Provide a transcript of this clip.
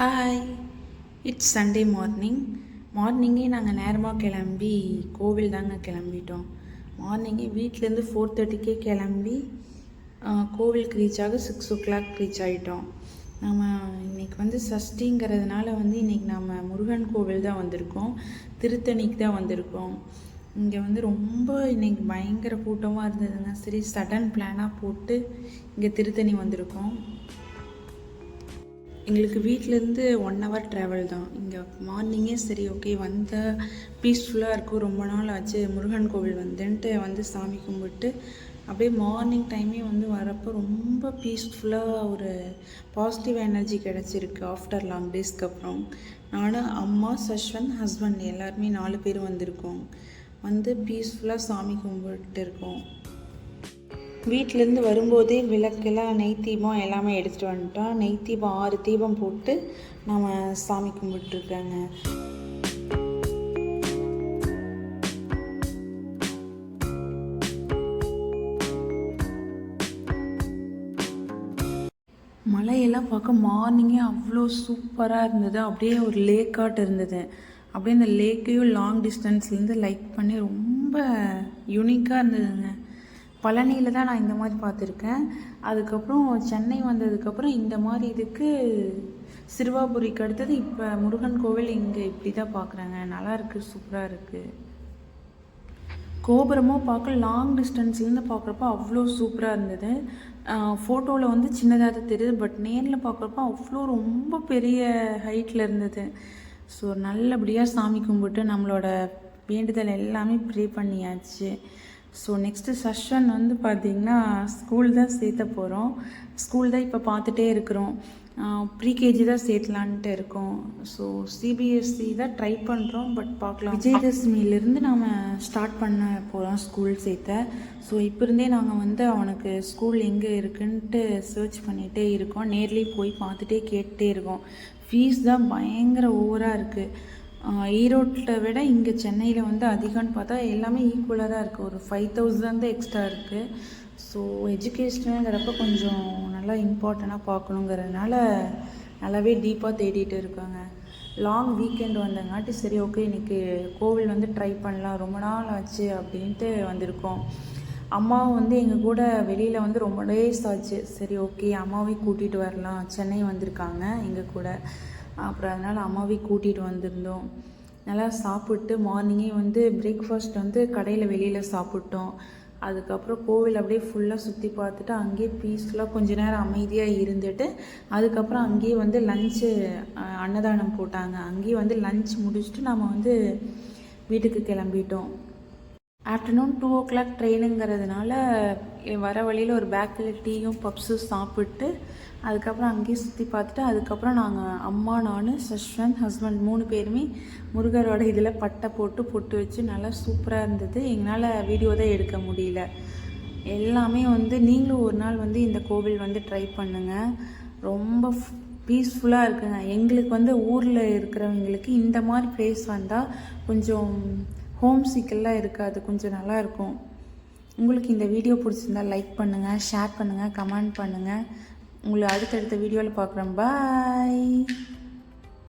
Hi it's Sunday morning மார்னிங்கே நாங்கள் நேரமாக கிளம்பி கோவில் தாங்க கிளம்பிட்டோம். மார்னிங்கே வீட்டிலேருந்து ஃபோர் தேர்ட்டிக்கே கிளம்பி கோவிலுக்கு ரீச் ஆக சிக்ஸ் ஓ கிளாக் ரீச் ஆகிட்டோம் நம்ம இன்னைக்கு வந்து சஷ்டிங்கிறதுனால வந்து இன்னைக்கு நம்ம முருகன் கோவில் தான் வந்திருக்கோம். திருத்தணிக்கு தான் வந்திருக்கோம். இங்கே வந்து ரொம்ப இன்னைக்கு பயங்கர கூட்டமாக இருந்ததுங்க. சரி சடன் பிளானாக போட்டு இங்கே திருத்தணி வந்திருக்கோம். எங்களுக்கு வீட்டிலேருந்து ஒன் ஹவர் ட்ராவல் தான். இங்கே மார்னிங்கே சரி ஓகே வந்த பீஸ்ஃபுல்லாக இருக்கும். ரொம்ப நாள் ஆச்சு. முருகன் கோவில் வந்துன்ட்டு வந்து சாமி கும்பிட்டு அப்படியே மார்னிங் டைமே வந்து வரப்போ ரொம்ப பீஸ்ஃபுல்லாக ஒரு பாசிட்டிவ் எனர்ஜி கிடச்சிருக்கு ஆஃப்டர் லாங் டேஸ்க்கு அப்புறம். நானும் அம்மா சஷ்வந்த் ஹஸ்பண்ட் எல்லாருமே நாலு பேர் வந்திருக்கோம். வந்து பீஸ்ஃபுல்லாக சாமி கும்பிட்டு இருக்கோம். வீட்டிலேருந்து வரும்போதே விளக்கெல்லாம் நெய் தீபம் எல்லாமே எடுத்துகிட்டு வந்துட்டோம். நெய் தீபம் ஆறு தீபம் போட்டு நம்ம சாமி கும்பிட்டுருக்காங்க மலையெல்லாம் பார்க்க மார்னிங்கே அவ்வளோ சூப்பராக இருந்தது. அப்படியே ஒரு லேக்காட்டு இருந்தது. அப்படியே அந்த லேக்கையும் லாங் டிஸ்டன்ஸ்லேருந்து லைக் பண்ணி ரொம்ப யூனிக்காக இருந்ததுங்க. பழனியில் தான் நான் இந்த மாதிரி பார்த்துருக்கேன். அதுக்கப்புறம் சென்னை வந்ததுக்கப்புறம் இந்த மாதிரி இதுக்கு சிறுவாபுரிக்கு அடுத்தது இப்போ முருகன் கோவில் இங்கே இப்படி தான் பார்க்குறாங்க நல்லா இருக்குது சூப்பராக இருக்குது கோபுரமாக பார்க்க லாங் டிஸ்டன்ஸ்லேருந்து பார்க்குறப்ப அவ்வளோ சூப்பராக இருந்தது. ஃபோட்டோவில் வந்து சின்னதாக தான் தெரியுது பட் நேரில் பார்க்குறப்ப அவ்வளோ ரொம்ப பெரிய ஹைட்டில் இருந்தது. ஸோ நல்லபடியாக சாமி கும்பிட்டு நம்மளோட வேண்டுதல் எல்லாமே ப்ரே பண்ணியாச்சு. ஸோ நெக்ஸ்ட்டு செஷன் வந்து பார்த்திங்கன்னா ஸ்கூல் தான் சேர்த்த போகிறோம் ஸ்கூல் தான் இப்போ பார்த்துட்டே இருக்கிறோம். ப்ரீகேஜி தான் சேர்த்தலான்ட்டு இருக்கோம். ஸோ சிபிஎஸ்சி தான் ட்ரை பண்ணுறோம் பட் பார்க்கலாம். விஜயதசமியிலேருந்து நாம் ஸ்டார்ட் பண்ண போகிறோம் ஸ்கூல் சேர்த்த. ஸோ இப்போ இருந்தே நாங்கள் வந்து அவனுக்கு ஸ்கூல் எங்கே இருக்குன்ட்டு சர்ச் பண்ணிகிட்டே இருக்கோம். நேர்லேயே போய் பார்த்துட்டே கேட்டுட்டே இருக்கோம். ஃபீஸ் தான் பயங்கர ஓவராக இருக்குது ஈரோட்டில் விட இங்கே சென்னையில் வந்து அதிகம்னு பார்த்தா எல்லாமே ஈக்குவலாக தான் இருக்குது ஒரு ஃபைவ் தௌசண்ட் தான் எக்ஸ்ட்ரா இருக்குது ஸோ எஜுகேஷனுங்கிறப்ப கொஞ்சம் நல்லா இம்பார்ட்டண்ட்டாக பார்க்கணுங்கிறதுனால நல்லாவே டீப்பாக தேடிட்டு இருக்காங்க. லாங் வீக்கெண்ட் வந்தங்காட்டி சரி ஓகே இன்றைக்கி கோவில் வந்து ட்ரை பண்ணலாம். ரொம்ப நாள் ஆச்சு அப்படின்ட்டு வந்திருக்கோம். அம்மாவும் வந்து எங்கள் கூட வெளியில் வந்து ரொம்ப டேஸ் ஆச்சு. சரி ஓகே அம்மாவையும் கூட்டிகிட்டு வரலாம். சென்னை வந்திருக்காங்க எங்கள் கூட. அப்புறம் அதனால் அம்மாவே கூட்டிகிட்டு வந்திருந்தோம். நல்லா சாப்பிட்டு மார்னிங்கே வந்து பிரேக்ஃபாஸ்ட் வந்து கடையில் வெளியில் சாப்பிட்டோம். அதுக்கப்புறம் கோவில் அப்படியே ஃபுல்லாக சுற்றி பார்த்துட்டு அங்கேயே பீஸ்ஃபுல்லாக கொஞ்ச நேரம் அமைதியாக இருந்துட்டு அதுக்கப்புறம் அங்கேயே வந்து லஞ்சு அன்னதானம் போட்டாங்க. அங்கேயே வந்து லஞ்ச் முடிச்சுட்டு நம்ம வந்து வீட்டுக்கு கிளம்பிட்டோம். ஆஃப்டர்நூன் டூ ஓ கிளாக் ட்ரெயினுங்கிறதுனால வர வழியில் ஒரு பேக்கில் டீயும் பப்ஸும் சாப்பிட்டு அதுக்கப்புறம் அங்கேயே சுற்றி பார்த்துட்டு அதுக்கப்புறம் நாங்கள் அம்மா நான் சஷ்வந்த் ஹஸ்பண்ட் மூணு பேருமே முருகரோட இதில் பட்டை போட்டு பொட்டு வச்சு நல்லா சூப்பராக இருந்தது. எங்களால் வீடியோ தான் எடுக்க முடியல. எல்லாமே வந்து நீங்களும் ஒரு நாள் வந்து இந்த கோவில் வந்து ட்ரை பண்ணுங்கள் ரொம்ப பீஸ்ஃபுல்லாக இருக்குங்க. எங்களுக்கு வந்து ஊரில் இருக்கிறவங்களுக்கு இந்த மாதிரி ப்ளேஸ் வந்தால் கொஞ்சம் ஹோம் சிக்கெல்லாம் இருக்காது கொஞ்சம் நல்லா இருக்கும். உங்களுக்கு இந்த வீடியோ பிடிச்சிருந்தா லைக் பண்ணுங்கள் ஷேர் பண்ணுங்கள் கமெண்ட் பண்ணுங்கள் உங்களை அடுத்தடுத்த வீடியோவில் பார்க்குறேன் பாய்